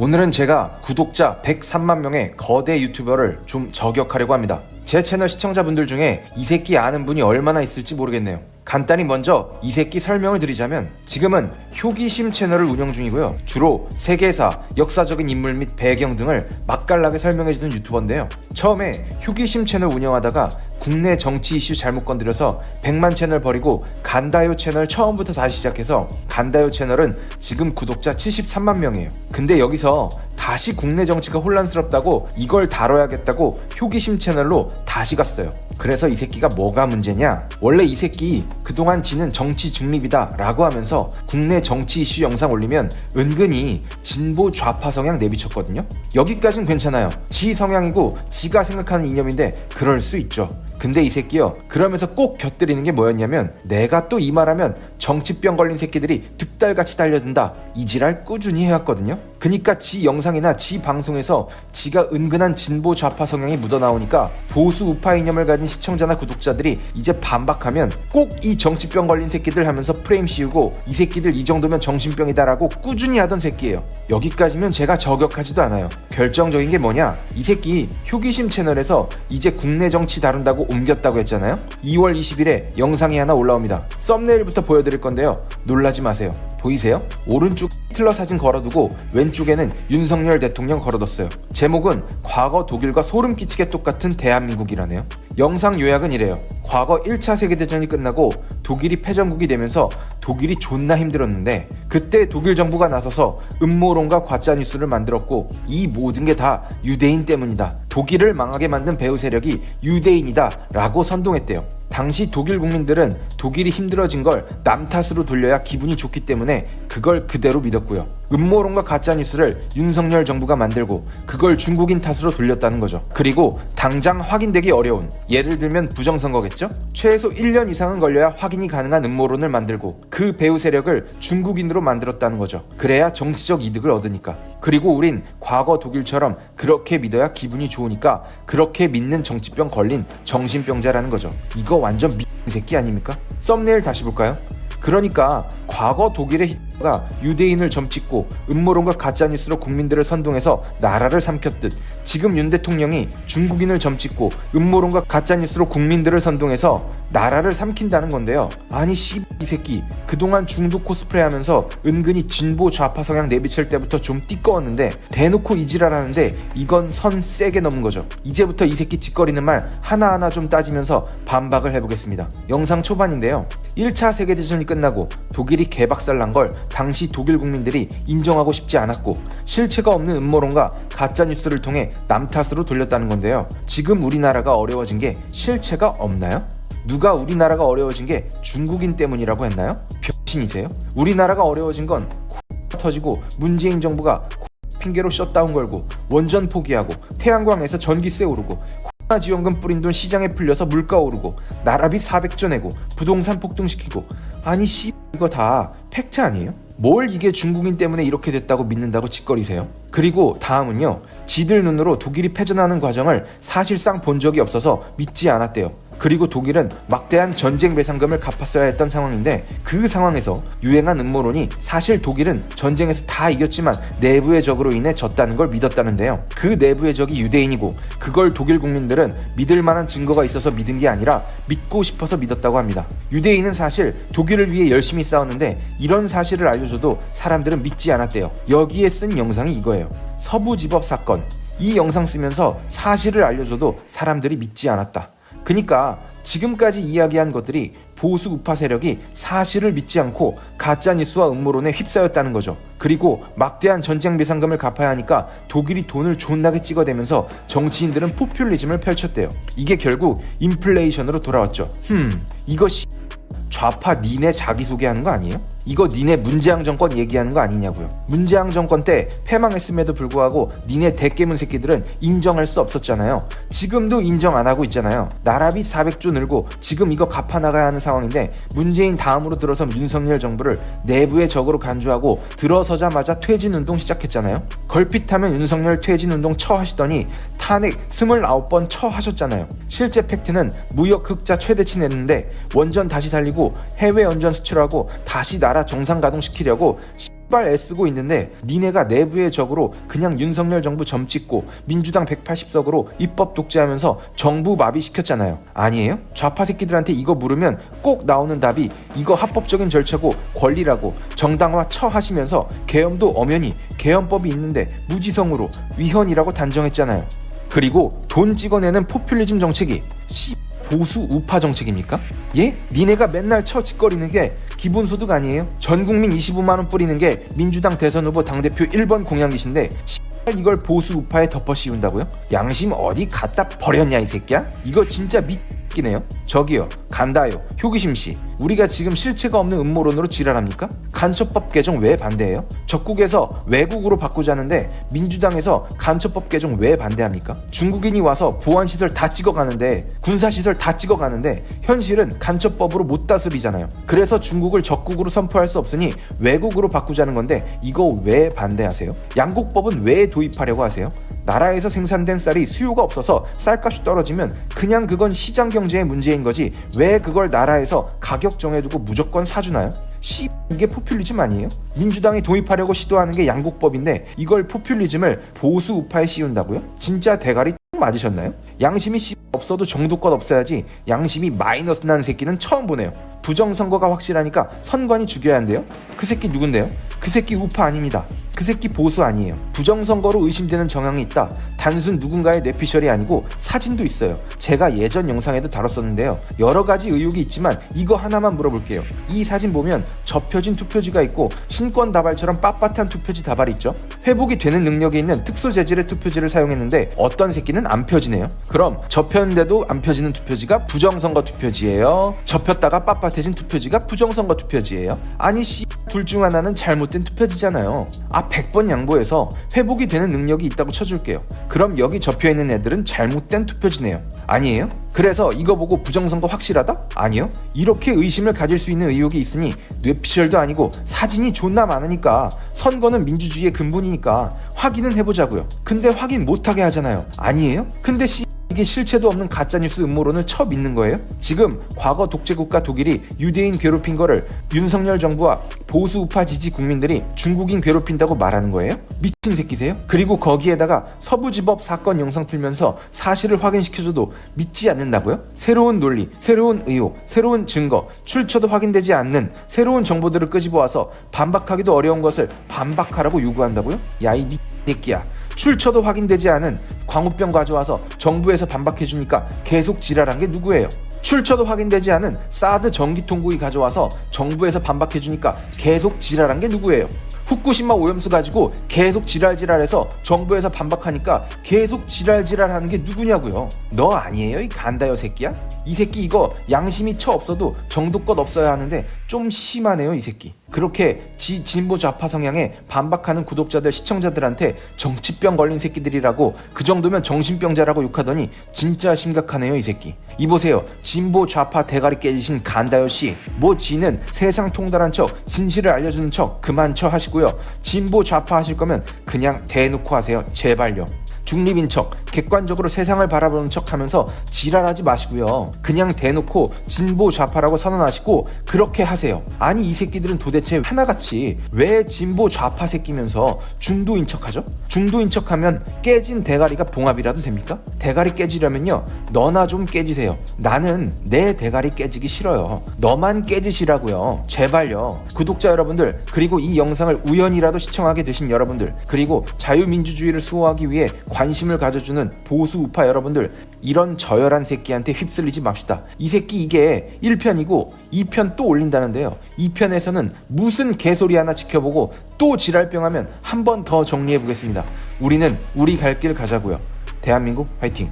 오늘은 제가 구독자 103만 명의 거대 유튜버를 좀 저격하려고 합니다. 제 채널 시청자분들 중에 이 새끼 아는 분이 얼마나 있을지 모르겠네요. 간단히 먼저 이 새끼 설명을 드리자면 지금은 효기심 채널을 운영 중이고요. 주로 세계사, 역사적인 인물 및 배경 등을 맛깔나게 설명해주는 유튜버인데요. 처음에 효기심 채널 운영하다가 국내 정치 이슈 잘못 건드려서 100만 채널 버리고 간다요 채널 처음부터 다시 시작해서 간다요 채널은 지금 구독자 73만 명이에요. 근데 여기서 다시 국내 정치가 혼란스럽다고 이걸 다뤄야겠다고 효기심 채널로 다시 갔어요. 그래서 이 새끼가 뭐가 문제냐? 원래 이 새끼 그동안 지는 정치 중립이다 라고 하면서 국내 정치 이슈 영상 올리면 은근히 진보 좌파 성향 내비쳤거든요? 여기까진 괜찮아요. 지 성향이고 지가 생각하는 이념인데 그럴 수 있죠. 근데 이 새끼요. 그러면서 꼭 곁들이는 게 뭐였냐면 내가 또 이 말하면 정치병 걸린 새끼들이 득달같이 달려든다. 이 지랄 꾸준히 해왔거든요. 그니까 지 영상이나 지 방송에서 지가 은근한 진보 좌파 성향이 묻어나오니까 보수 우파 이념을 가진 시청자나 구독자들이 이제 반박하면 꼭 이 정치병 걸린 새끼들 하면서 프레임 씌우고 이 새끼들 이 정도면 정신병이다라고 꾸준히 하던 새끼예요. 여기까지면 제가 저격하지도 않아요. 결정적인 게 뭐냐? 이 새끼 효기심 채널에서 이제 국내 정치 다룬다고 옮겼다고 했잖아요. 2월 20일에 영상이 하나 올라옵니다. 썸네일부터 보여드릴 건데요. 놀라지 마세요. 보이세요? 오른쪽 히틀러 사진 걸어두고 왼쪽에는 윤석열 대통령 걸어뒀어요. 제목은 과거 독일과 소름 끼치게 똑같은 대한민국이라네요. 영상 요약은 이래요. 과거 1차 세계대전이 끝나고 독일이 패전국이 되면서 독일이 존나 힘들었는데 그때 독일 정부가 나서서 음모론과 가짜 뉴스를 만들었고 이 모든 게 다 유대인 때문이다. 독일을 망하게 만든 배후 세력이 유대인이다 라고 선동했대요. 당시 독일 국민들은 독일이 힘들어진 걸 남 탓으로 돌려야 기분이 좋기 때문에 그걸 그대로 믿었고요. 음모론과 가짜 뉴스를 윤석열 정부가 만들고 그걸 중국인 탓으로 돌렸다는 거죠. 그리고 당장 확인되기 어려운 예를 들면 부정선거겠죠? 최소 1년 이상은 걸려야 확인이 가능한 음모론을 만들고 그 배후 세력을 중국인으로 만들었다는 거죠. 그래야 정치적 이득을 얻으니까. 그리고 우린 과거 독일처럼 그렇게 믿어야 기분이 좋으니까 그렇게 믿는 정치병 걸린 정신병자라는 거죠. 이거 완전 미 새끼 아닙니까? 썸네일 다시 볼까요? 그러니까 과거 독일의 히트 가 유대인을 점찍고 음모론과 가짜뉴스로 국민들을 선동해서 나라를 삼켰듯 지금 윤 대통령이 중국인을 점찍고 음모론과 가짜뉴스로 국민들을 선동해서 나라를 삼킨다는 건데요. 아니 씨 이 새끼 그동안 중도 코스프레 하면서 은근히 진보 좌파 성향 내비칠 때부터 좀 띠꺼웠는데 대놓고 이지랄하는데 이건 선 세게 넘은 거죠. 이제부터 이 새끼 짓거리는 말 하나하나 좀 따지면서 반박을 해보겠습니다. 영상 초반인데요. 1차 세계대전이 끝나고 독일이 개박살난 걸 당시 독일 국민들이 인정하고 싶지 않았고 실체가 없는 음모론과 가짜 뉴스를 통해 남 탓으로 돌렸다는 건데요. 지금 우리나라가 어려워진 게 실체가 없나요? 누가 우리나라가 어려워진 게 중국인 때문이라고 했나요? 병신이세요? 우리나라가 어려워진 건 터지고 문재인 정부가 핑계로 셧다운 걸고 원전 포기하고 태양광에서 전기세 오르고 코로나 지원금 뿌린 돈 시장에 풀려서 물가 오르고 나라비 400조 내고 부동산 폭등시키고 아니 씨 이거 다 팩트 아니에요? 뭘 이게 중국인 때문에 이렇게 됐다고 믿는다고 짓거리세요? 그리고 다음은요 지들 눈으로 독일이 패전하는 과정을 사실상 본 적이 없어서 믿지 않았대요 그리고 독일은 막대한 전쟁 배상금을 갚았어야 했던 상황인데 그 상황에서 유행한 음모론이 사실 독일은 전쟁에서 다 이겼지만 내부의 적으로 인해 졌다는 걸 믿었다는데요. 그 내부의 적이 유대인이고 그걸 독일 국민들은 믿을 만한 증거가 있어서 믿은 게 아니라 믿고 싶어서 믿었다고 합니다. 유대인은 사실 독일을 위해 열심히 싸웠는데 이런 사실을 알려줘도 사람들은 믿지 않았대요. 여기에 쓴 영상이 이거예요. 서부지법 사건. 이 영상 쓰면서 사실을 알려줘도 사람들이 믿지 않았다. 그니까 지금까지 이야기한 것들이 보수 우파 세력이 사실을 믿지 않고 가짜 뉴스와 음모론에 휩싸였다는 거죠. 그리고 막대한 전쟁 배상금을 갚아야 하니까 독일이 돈을 존나게 찍어대면서 정치인들은 포퓰리즘을 펼쳤대요. 이게 결국 인플레이션으로 돌아왔죠. 흠, 씨 좌파 니네 자기소개하는 거 아니에요? 이거 니네 문재양 정권 얘기하는 거 아니냐고요. 문재양 정권 때 패망했음에도 불구하고 니네 대깨문 새끼들은 인정할 수 없었잖아요. 지금도 인정 안 하고 있잖아요. 나라비 400조 늘고 지금 이거 갚아 나가야 하는 상황인데 문재인 다음으로 들어선 윤석열 정부를 내부의 적으로 간주하고 들어서자마자 퇴진 운동 시작했잖아요. 걸핏하면 윤석열 퇴진 운동 처하시더니 탄핵 29번 처하셨잖아요. 실제 팩트는 무역 흑자 최대치 냈는데 원전 다시 살리고 해외 원전 수출하고 다시 나라 정상 가동시키려고 발 애쓰고 있는데 니네가 내부의 적으로 그냥 윤석열 정부 점 찍고 민주당 180석으로 입법 독재하면서 정부 마비시켰잖아요. 아니에요? 좌파 새끼들한테 이거 물으면 꼭 나오는 답이 이거 합법적인 절차고 권리라고 정당화 처하시면서 계엄도 엄연히 계엄법이 있는데 무지성으로 위헌이라고 단정했잖아요. 그리고 돈 찍어내는 포퓰리즘 정책이 씨 보수 우파 정책입니까? 예? 니네가 맨날 쳐 짓거리는 게 기본소득 아니에요? 전 국민 25만원 뿌리는 게 민주당 대선 후보 당대표 1번 공약이신데 씨, 이걸 보수 우파에 덮어 씌운다고요? 양심 어디 갖다 버렸냐 이 새끼야? 이거 진짜 미끼네요 저기요 간다요 효기심 씨 우리가 지금 실체가 없는 음모론으로 지랄합니까? 간첩법 개정 왜 반대해요? 적국에서 외국으로 바꾸자는데 민주당에서 간첩법 개정 왜 반대합니까? 중국인이 와서 보안시설 다 찍어가는데 군사시설 다 찍어가는데 현실은 간첩법으로 못 다스리잖아요 그래서 중국을 적국으로 선포할 수 없으니 외국으로 바꾸자는 건데 이거 왜 반대하세요? 양국법은 왜 도입하려고 하세요? 나라에서 생산된 쌀이 수요가 없어서 쌀값이 떨어지면 그냥 그건 시장 경제의 문제인 거지 왜 그걸 나라에서 가격 정해두고 무조건 사주나요? 씨 이게 포퓰리즘 아니에요? 민주당이 도입하려고 시도하는 게 양국법인데 이걸 포퓰리즘을 보수 우파에 씌운다고요? 진짜 대가리 똥 맞으셨나요? 양심이 씨 없어도 정도껏 없어야지 양심이 마이너스 나는 새끼는 처음 보네요. 부정선거가 확실하니까 선관위 죽여야 한대요? 그 새끼 누군데요? 그 새끼 우파 아닙니다. 그 새끼 보수 아니에요. 부정선거로 의심되는 정황이 있다. 단순 누군가의 뇌피셜이 아니고 사진도 있어요. 제가 예전 영상에도 다뤘었는데요. 여러 가지 의혹이 있지만 이거 하나만 물어볼게요. 이 사진 보면 접혀진 투표지가 있고 신권 다발처럼 빳빳한 투표지 다발 있죠? 회복이 되는 능력이 있는 특수 재질의 투표지를 사용했는데 어떤 새끼는 안 펴지네요. 그럼 접혔는데도 안 펴지는 투표지가 부정선거 투표지예요. 접혔다가 빳빳해진 투표지가 부정선거 투표지예요. 아니 씨 둘 중 하나는 잘못된 투표지잖아요. 아 100번 양보해서 회복이 되는 능력이 있다고 쳐줄게요. 그럼 여기 접혀 있는 애들은 잘못된 투표지네요. 아니에요? 그래서 이거 보고 부정선거 확실하다? 아니요. 이렇게 의심을 가질 수 있는 의혹이 있으니 뇌피셜도 아니고 사진이 존나 많으니까 선거는 민주주의의 근본이니까 확인은 해보자고요. 근데 확인 못하게 하잖아요. 아니에요? 근데 씨 이게 실체도 없는 가짜뉴스 음모론을 처 믿는 거예요? 지금 과거 독재국가 독일이 유대인 괴롭힌 거를 윤석열 정부와 보수 우파 지지 국민들이 중국인 괴롭힌다고 말하는 거예요? 미친 새끼세요? 그리고 거기에다가 서부지법 사건 영상 틀면서 사실을 확인시켜줘도 믿지 않는다고요? 새로운 논리, 새로운 의혹, 새로운 증거, 출처도 확인되지 않는 새로운 정보들을 끄집어와서 반박하기도 어려운 것을 반박하라고 요구한다고요? 야이미 새끼야 출처도 확인되지 않은 광우병 가져와서 정부에서 반박해주니까 계속 지랄한 게 누구예요? 출처도 확인되지 않은 사드 전기통구기 가져와서 정부에서 반박해주니까 계속 지랄한 게 누구예요? 후쿠시마 오염수 가지고 계속 지랄지랄해서 정부에서 반박하니까 계속 지랄지랄하는 게 누구냐고요? 너 아니에요 이 간다요 새끼야? 이 새끼 이거 양심이 처 없어도 정도껏 없어야 하는데 좀 심하네요 이 새끼. 그렇게 지 진보 좌파 성향에 반박하는 구독자들 시청자들한테 정치병 걸린 새끼들이라고 그 정도면 정신병자라고 욕하더니 진짜 심각하네요 이 새끼. 이 보세요 진보 좌파 대가리 깨지신 간다요 씨. 뭐 지는 세상 통달한 척 진실을 알려주는 척 그만 쳐 하시고요. 진보 좌파 하실 거면 그냥 대놓고 하세요 제발요. 중립인 척, 객관적으로 세상을 바라보는 척 하면서 지랄하지 마시고요. 그냥 대놓고 진보 좌파라고 선언하시고 그렇게 하세요. 아니 이 새끼들은 도대체 하나같이 왜 진보 좌파 새끼면서 중도인 척 하죠? 중도인 척 하면 깨진 대가리가 봉합이라도 됩니까? 대가리 깨지려면요. 너나 좀 깨지세요. 나는 내 대가리 깨지기 싫어요. 너만 깨지시라고요. 제발요. 구독자 여러분들 그리고 이 영상을 우연이라도 시청하게 되신 여러분들 그리고 자유민주주의를 수호하기 위해 관심을 가져주는 보수 우파 여러분들 이런 저열한 새끼한테 휩쓸리지 맙시다. 이 새끼 이게 1편이고 2편 또 올린다는데요. 2편에서는 무슨 개소리 하나 지켜보고 또 지랄병하면 한 번 더 정리해 보겠습니다. 우리는 우리 갈 길 가자고요. 대한민국 화이팅!